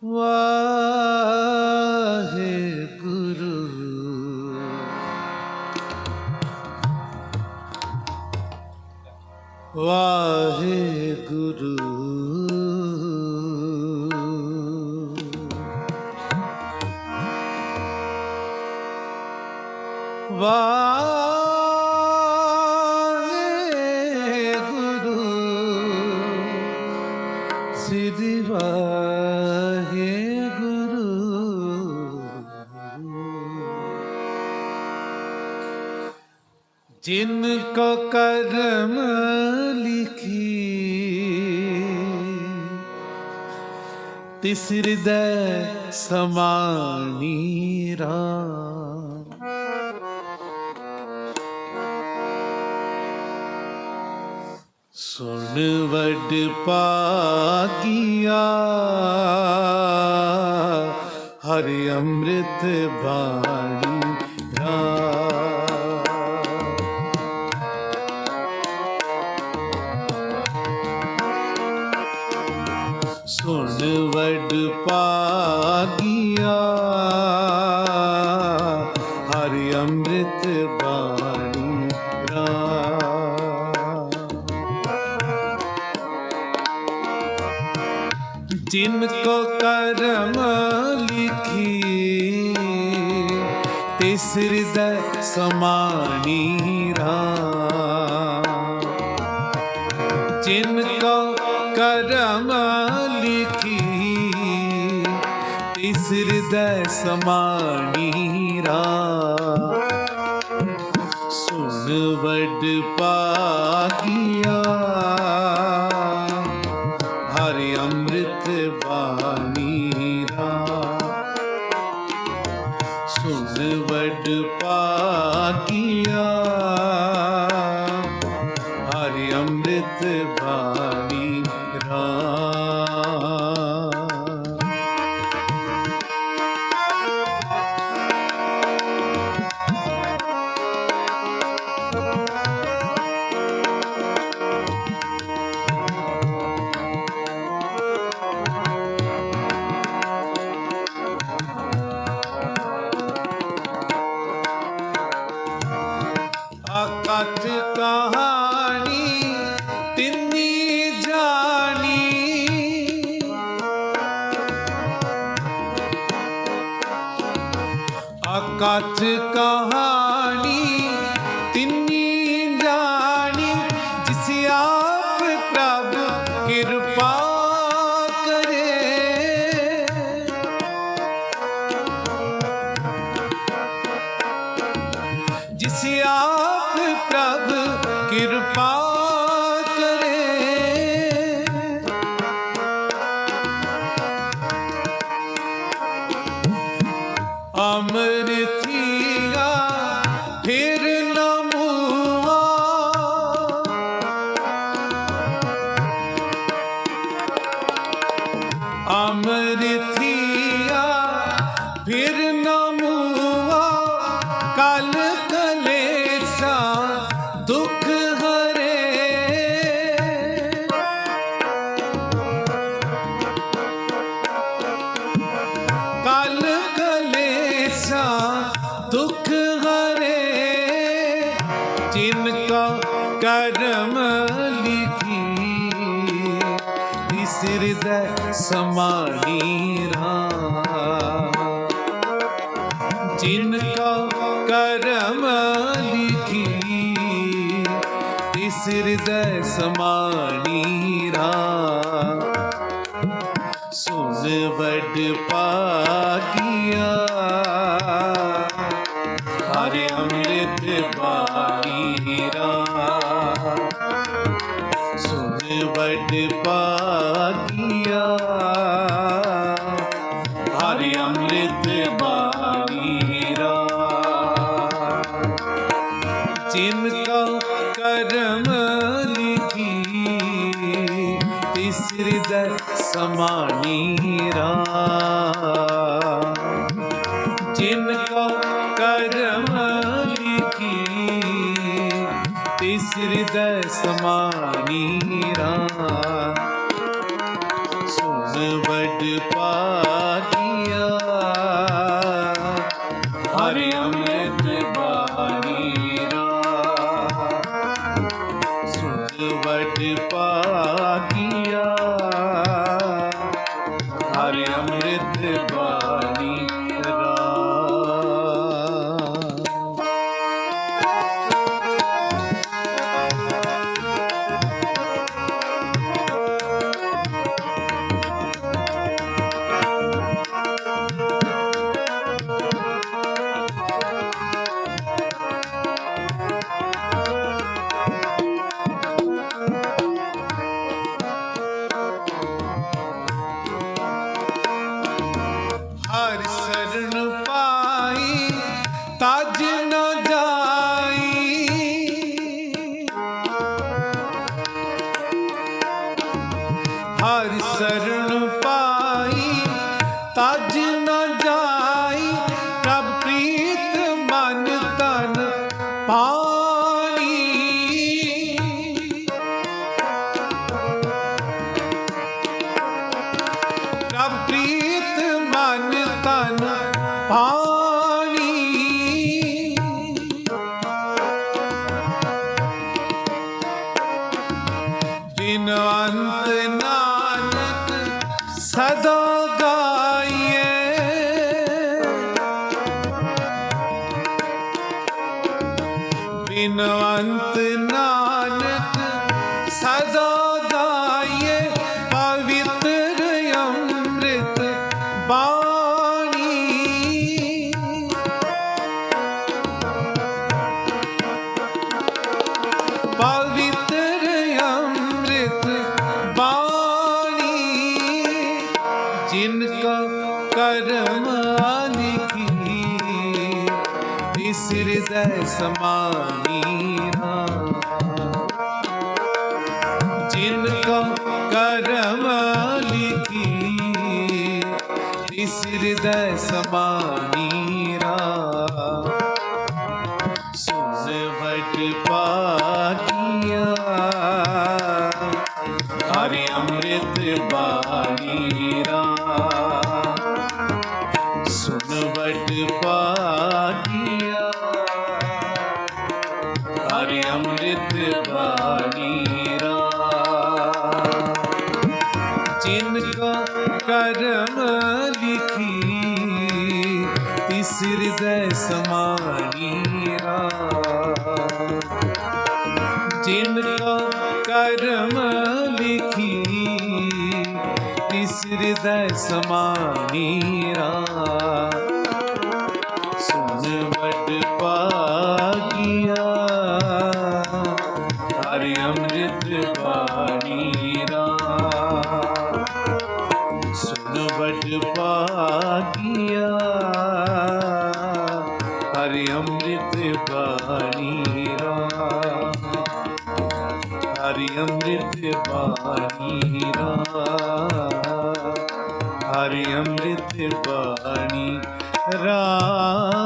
Whoa. ਜਿਨ ਕੋ ਕਰਮ ਲਿਖੀ ਤਿਸ ਹਿਰਦੈ ਸਮਾਣੀ ਰਾਮ ਸੁਣ ਵੱਡ ਪਾਗੀਆ ਹਰਿ ਅੰਮ੍ਰਿਤ ਬਾਣੀ ਰਾਮ ਅੰਮ੍ਰਿਤ ਬਾਣੀ ਰਾਮ ਜਿਨ ਕੋ ਕਰਮ ਲਿਖੀ ਤਿਸ ਹਿਰਦੈ ਸਮਾਣੀ ਰਾਮ ਜਿਨ ਸੁਣ ਵੱਡ ਅਮਰਥੀਆ ਹਿਰਦੈ ਸਮਾਣੀ ਰਾਮ ਜਿਨ ਕਾ ਕਰਮ ਲਿਖੀ, ਇਸ ਹਿਰਦੈ ਸਮਾਣੀ ਰਾਮ ਸੁਨ ਵੱਡ ਪਾਗੀਆ ਹਰਿ ਅੰਮ੍ਰਿਤ ਬਾਣੀ ਰਾਮ ਸੁਨ ਵੱਡ ਪਾਗੀਆ ਜਿਨ ਕਾ ਕਰਮ ਲਿਖੀ ਤਿਸ ਹਿਰਦੈ ਸਮਾਣੀ ਰਾਮ ਜਿਨ ਕਾ ਕਰਮ ਲਿਖੀ ਤਿਸ ਹਿਰਦੈ ਸਮਾਣੀ ਰਾਮ कृपा ਹਰਿ ਸਰਣ ਪਾਈ ਤਜ ਜਿਨ ਕਾ ਕਰਮ ਲਿਖੀ ਤਿਸ ਹਿਰਦੈ ਸਮਾਨੀ ਜਿਨ ਕਾ ਕਰਮ ਲਿਖੀ ਤਿਸ ਵਟ ਪਾਗਿਆ ਹਰਿ ਅੰਮ੍ਰਿਤ ਬਾਣੀ ਰਾ ਜਿਨ ਕਾ ਕਰਮ ਲਿਖੀ ਤਿਸ ਹਿਰਦੈ ਸਮਾਨੀ ਰਾ ਜਿਨ ਕਾ ਕਰਮ ਲਿਖੀ ਤਿਸ ਹਿਰਦੈ ਸਮਾਨੀ ਰਾ ਵਡ ਪਾਗਿਆ। ਹਰਿ ਅੰਮ੍ਰਿਤ ਬਾਣੀ ਰਾ ਸੁਨ ਵਡ ਪਾਗਿਆ। ਹਰਿ ਅੰਮ੍ਰਿਤ ਬਾਣੀ ਰਾ ਹਰਿ ਅੰਮ੍ਰਿਤ ਬਾਣੀ ਰਾ ਹਰਿ ਅੰਮ੍ਰਿਤ ਬਾਣੀ ਰਾ